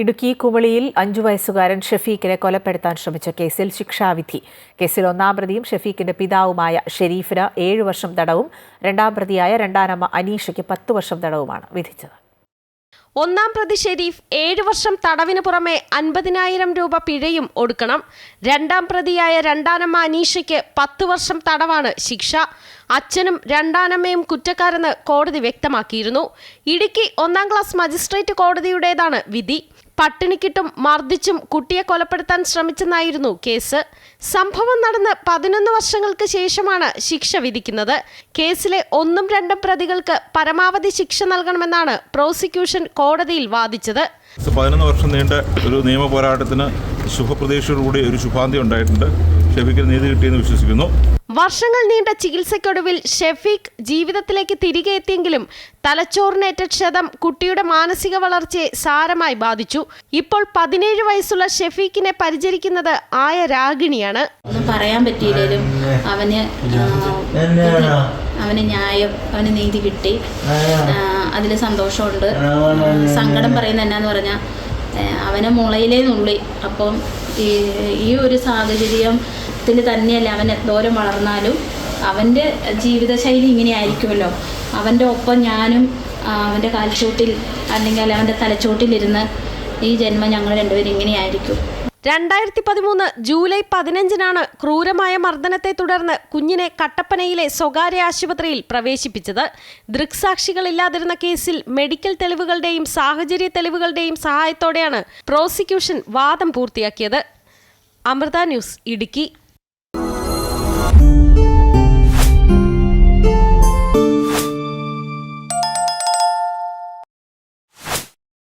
ഇടുക്കി കുമളിയിൽ അഞ്ചു വയസ്സുകാരൻ ഷെഫീഖിനെ കൊലപ്പെടുത്താൻ ശ്രമിച്ച കേസിൽ ശിക്ഷാവിധി. കേസിൽ ഒന്നാം പ്രതിയും ഷെഫീഖിന്റെ പിതാവുമായ ഷെരീഫിന് ഏഴു വർഷം തടവും രണ്ടാം പ്രതിയായ രണ്ടാനമ്മ അനീഷയ്ക്ക് പത്ത് വർഷം തടവുമാണ് വിധിച്ചത്. ഒന്നാം പ്രതി ഷെരീഫ് ഏഴു വർഷം തടവിന് പുറമെ അൻപതിനായിരം രൂപ പിഴയും ഒടുക്കണം. രണ്ടാം പ്രതിയായ രണ്ടാനമ്മ അനീഷയ്ക്ക് പത്ത് വർഷം തടവാണ് ശിക്ഷ. അച്ഛനും രണ്ടാനമ്മയും കുറ്റക്കാരെന്ന് കോടതി വ്യക്തമാക്കിയിരുന്നു. ഇടുക്കി ഒന്നാം ക്ലാസ് മജിസ്ട്രേറ്റ് കോടതിയുടേതാണ് വിധി. പട്ടിണിക്കിട്ടും മർദ്ദിച്ചും കുട്ടിയെ കൊലപ്പെടുത്താൻ ശ്രമിച്ചെന്നായിരുന്നു കേസ്. സംഭവം നടന്ന് പതിനൊന്ന് വർഷങ്ങൾക്ക് ശേഷമാണ് ശിക്ഷ വിധിക്കുന്നത്. കേസിലെ ഒന്നും രണ്ടും പ്രതികൾക്ക് പരമാവധി ശിക്ഷ നൽകണമെന്നാണ് പ്രോസിക്യൂഷൻ കോടതിയിൽ വാദിച്ചത്. പതിനൊന്ന് വർഷം നീണ്ട ഒരു നിയമ പോരാട്ടത്തിന് ശുഭപ്രതീക്ഷയോടുകൂടി ഒരു ശുഭാന്തി ഉണ്ടായിട്ടുണ്ട്. ഷെഫിക്ക് നീതി കിട്ടിയെന്ന് വിശ്വസിക്കുന്നു. വർഷങ്ങൾ നീണ്ട ചികിത്സയ്ക്കൊടുവിൽ ഷെഫീഖ് ജീവിതത്തിലേക്ക് തിരികെ എത്തിയെങ്കിലും തലച്ചോറിനേറ്റ ക്ഷതം കുട്ടിയുടെ മാനസിക വളർച്ചയെ സാരമായി ബാധിച്ചു. ഇപ്പോൾ പതിനേഴ് വയസ്സുള്ള ഷെഫീഖിനെ പരിചരിക്കുന്നത് ആയ രാഗിണിയാണ്. ഒന്നും പറയാൻ പറ്റിയില്ലേലും അവന് അവന് ന്യായം അവന് നീതി കിട്ടി. അതിൽ സന്തോഷമുണ്ട്. സങ്കടം പറയുന്നത് എന്നാന്ന് പറഞ്ഞാൽ അവനെ മുളയിലേ നുള്ളി. അപ്പം ഈ ഒരു ഒരു സാഹചര്യത്തിൽ തന്നെയല്ല അവൻ എന്തോരം വളർന്നാലും അവന്റെ ജീവിതശൈലി ഇങ്ങനെ ആയിരിക്കുമല്ലോ അവന്റെ ഒപ്പം ഞാനും അവന്റെ കാൽച്ചോട്ടിൽ അല്ലെങ്കിൽ അവന്റെ തലച്ചോട്ടിലിരുന്ന് ഈ ജന്മം ഞങ്ങൾ രണ്ടുപേരും ഇങ്ങനെയായിരിക്കും. രണ്ടായിരത്തി പതിമൂന്ന് ജൂലൈ പതിനഞ്ചിനാണ് ക്രൂരമായ മർദ്ദനത്തെ തുടർന്ന് കുഞ്ഞിനെ കട്ടപ്പനയിലെ സ്വകാര്യ ആശുപത്രിയിൽ പ്രവേശിപ്പിച്ചത്. ദൃക്സാക്ഷികളില്ലാതിരുന്ന കേസിൽ മെഡിക്കൽ തെളിവുകളുടെയും സാഹചര്യ തെളിവുകളുടെയും സഹായത്തോടെയാണ് പ്രോസിക്യൂഷൻ വാദം പൂർത്തിയാക്കിയത്. അമൃത ന്യൂസ് ഇടുക്കി.